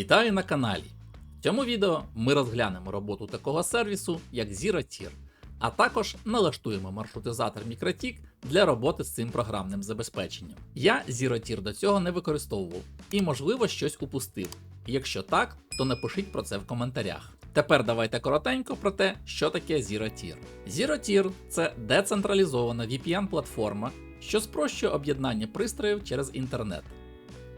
Вітаю на каналі! В цьому відео ми розглянемо роботу такого сервісу, як ZeroTier, а також налаштуємо маршрутизатор Мікротік для роботи з цим програмним забезпеченням. Я ZeroTier до цього не використовував і, можливо, щось упустив. Якщо так, то напишіть про це в коментарях. Тепер давайте коротенько про те, що таке ZeroTier. ZeroTier – це децентралізована VPN-платформа, що спрощує об'єднання пристроїв через інтернет.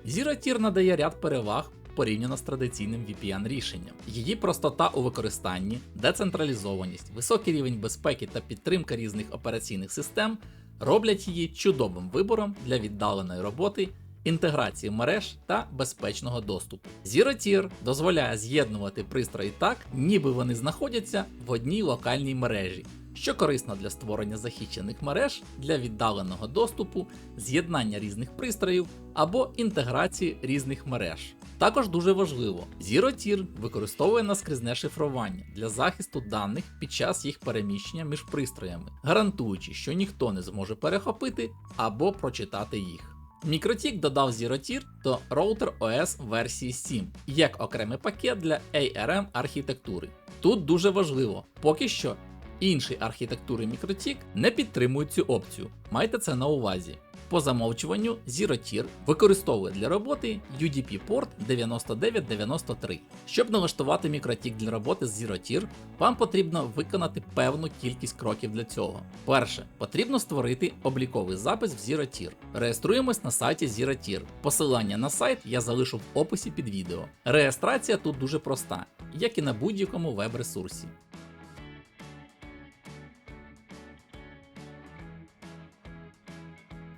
ZeroTier надає ряд переваг порівняно з традиційним VPN рішенням. Її простота у використанні, децентралізованість, високий рівень безпеки та підтримка різних операційних систем роблять її чудовим вибором для віддаленої роботи, інтеграції мереж та безпечного доступу. ZeroTier дозволяє з'єднувати пристрої так, ніби вони знаходяться в одній локальній мережі що корисно для створення захищених мереж для віддаленого доступу, з'єднання різних пристроїв або інтеграції різних мереж. Також дуже важливо, ZeroTier використовує наскрізне шифрування для захисту даних під час їх переміщення між пристроями, гарантуючи, що ніхто не зможе перехопити або прочитати їх. Мікротік додав ZeroTier до Router OS версії 7 як окремий пакет для ARM архітектури. Тут дуже важливо, поки що Інші архітектури Мікротік не підтримують цю опцію. Майте це на увазі. По замовчуванню ZeroTier використовує для роботи UDP порт 9993. Щоб налаштувати мікротік для роботи з ZeroTier, вам потрібно виконати певну кількість кроків для цього. Перше, потрібно створити обліковий запис в ZeroTier. Реєструємось на сайті ZeroTier. Посилання на сайт я залишу в описі під відео. Реєстрація тут дуже проста, як і на будь-якому веб-ресурсі.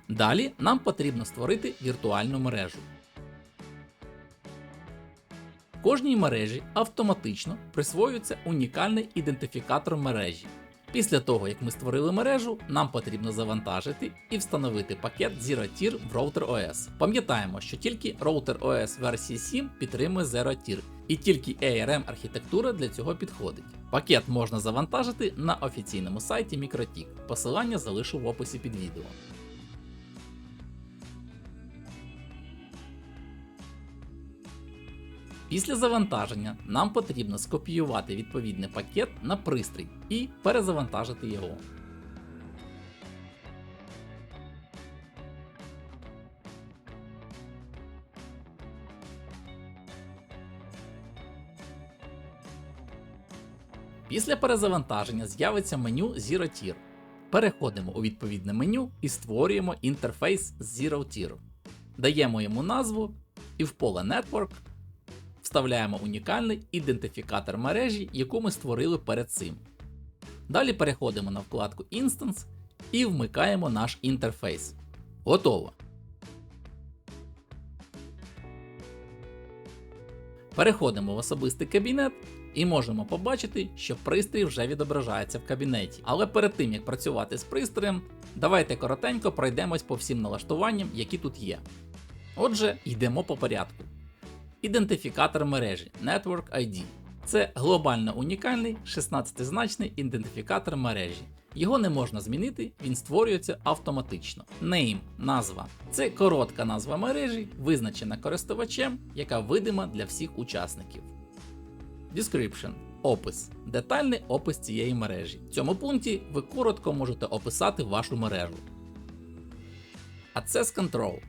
Далі нам потрібно створити віртуальну мережу. Кожній мережі автоматично присвоюється унікальний ідентифікатор мережі. Після того, як ми створили мережу, нам потрібно завантажити і встановити пакет ZeroTier в Router OS. Пам'ятаємо, що тільки Router OS версії 7 підтримує ZeroTier, і тільки ARM архітектура для цього підходить. Пакет можна завантажити на офіційному сайті Mikrotik. Посилання залишу в описі під відео. Після завантаження нам потрібно скопіювати відповідний пакет на пристрій і перезавантажити його. Після перезавантаження з'явиться меню ZeroTier. Переходимо у відповідне меню і створюємо інтерфейс ZeroTier. Даємо йому назву і в поле Network вставляємо унікальний ідентифікатор мережі, яку ми створили перед цим. Далі переходимо на вкладку Instance і вмикаємо наш інтерфейс. Готово. Переходимо в особистий кабінет і можемо побачити, що пристрій вже відображається в кабінеті. Але перед тим як працювати з пристроєм, давайте коротенько пройдемось по всім налаштуванням, які тут є. Отже, йдемо по порядку. Ідентифікатор мережі Network ID. Це глобально унікальний 16-значний ідентифікатор мережі. Його не можна змінити, він створюється автоматично. Name назва це коротка назва мережі, визначена користувачем, яка видима для всіх учасників. Description опис. Детальний опис цієї мережі. В цьому пункті ви коротко можете описати вашу мережу. Access Control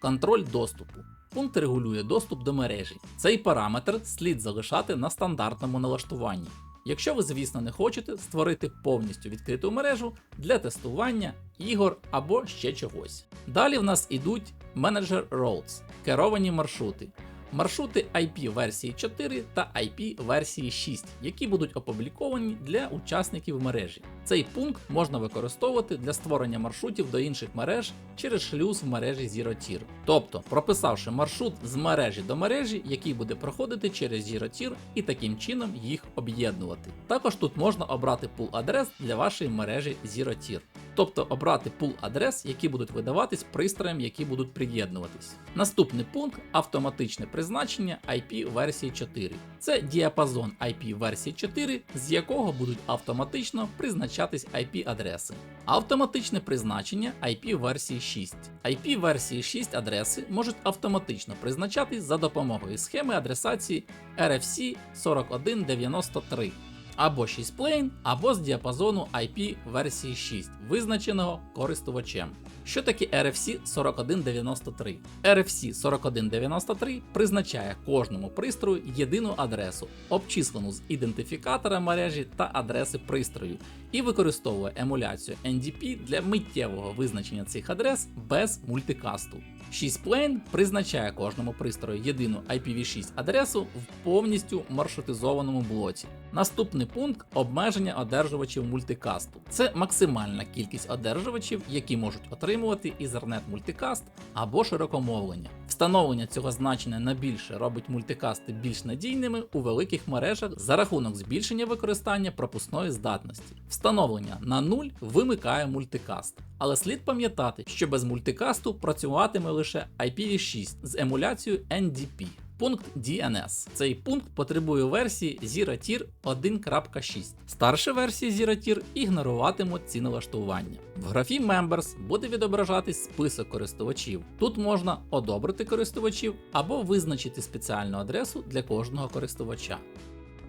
контроль доступу. Пункт регулює доступ до мережі. Цей параметр слід залишати на стандартному налаштуванні. Якщо ви, звісно, не хочете створити повністю відкриту мережу для тестування ігор або ще чогось. Далі в нас ідуть Manager roads, керовані маршрути маршрути IP версії 4 та IP версії 6, які будуть опубліковані для учасників мережі. Цей пункт можна використовувати для створення маршрутів до інших мереж через шлюз в мережі ZeroTier. Тобто, прописавши маршрут з мережі до мережі, який буде проходити через ZeroTier і таким чином їх об'єднувати. Також тут можна обрати пул адрес для вашої мережі ZeroTier тобто обрати пул адрес, які будуть видаватись пристроям, які будуть приєднуватись. Наступний пункт автоматичне призначення IP версії 4. Це діапазон IP версії 4, з якого будуть автоматично призначатись IP-адреси. Автоматичне призначення IP версії 6. IP версії 6 адреси можуть автоматично призначатись за допомогою схеми адресації RFC 4193 або 6 плейн, або з діапазону IP версії 6, визначеного користувачем. Що таке RFC 4193? RFC 4193 призначає кожному пристрою єдину адресу, обчислену з ідентифікатора мережі та адреси пристрою, і використовує емуляцію NDP для миттєвого визначення цих адрес без мультикасту. 6 плейн призначає кожному пристрою єдину IPv6 адресу в повністю маршрутизованому блоці. Наступний пункт обмеження одержувачів мультикасту. Це максимальна кількість одержувачів, які можуть отримувати Ethernet мультикаст або широкомовлення. Встановлення цього значення на більше робить мультикасти більш надійними у великих мережах за рахунок збільшення використання пропускної здатності. Встановлення на 0 вимикає мультикаст. Але слід пам'ятати, що без мультикасту працюватиме лише IPv6 з емуляцією NDP. Пункт DNS. Цей пункт потребує версії ZeroTier 1.6. Старші версії ZeroTier ігноруватимуть ці налаштування. В графі Members буде відображатись список користувачів. Тут можна одобрити користувачів або визначити спеціальну адресу для кожного користувача.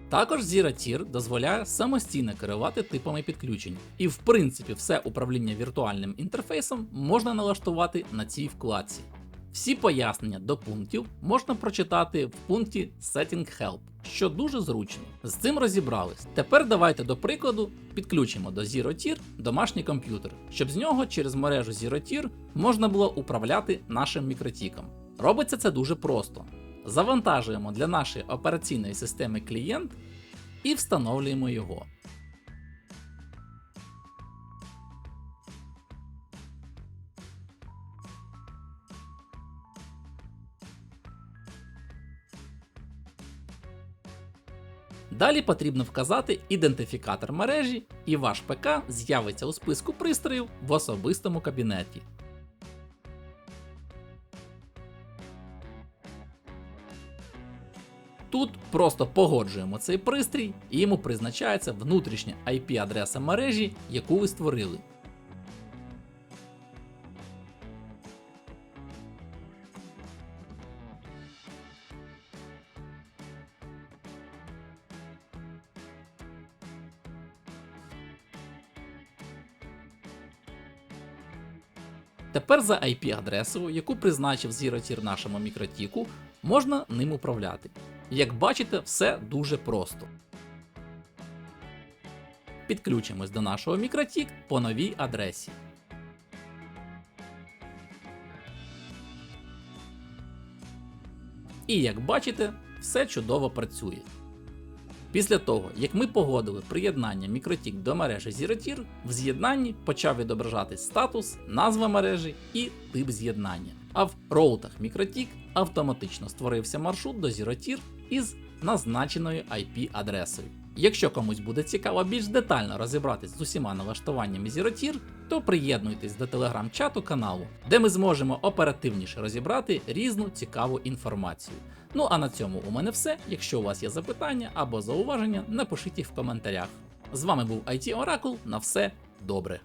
Також ZeroTier дозволяє самостійно керувати типами підключень, і в принципі все управління віртуальним інтерфейсом можна налаштувати на цій вкладці. Всі пояснення до пунктів можна прочитати в пункті Setting Help, що дуже зручно. З цим розібрались. Тепер давайте до прикладу підключимо до ZeroTier домашній комп'ютер, щоб з нього через мережу ZeroTier можна було управляти нашим мікротіком. Робиться це дуже просто. Завантажуємо для нашої операційної системи клієнт і встановлюємо його. Далі потрібно вказати ідентифікатор мережі, і ваш ПК з'явиться у списку пристроїв в особистому кабінеті. Тут просто погоджуємо цей пристрій і йому призначається внутрішня IP-адреса мережі, яку ви створили. Тепер за IP-адресою, яку призначив ZeroTier нашому мікротіку, можна ним управляти. Як бачите, все дуже просто. Підключимось до нашого мікротік по новій адресі. І як бачите, все чудово працює. Після того, як ми погодили приєднання мікротік до мережі ZeroTier, в з'єднанні почав відображатись статус, назва мережі і тип з'єднання. А в роутах мікротік автоматично створився маршрут до ZeroTier із назначеною IP-адресою. Якщо комусь буде цікаво більш детально розібратись з усіма налаштуваннями ZeroTier, то приєднуйтесь до телеграм-чату каналу, де ми зможемо оперативніше розібрати різну цікаву інформацію. Ну а на цьому у мене все. Якщо у вас є запитання або зауваження, напишіть їх в коментарях. З вами був IT Оракул. На все добре.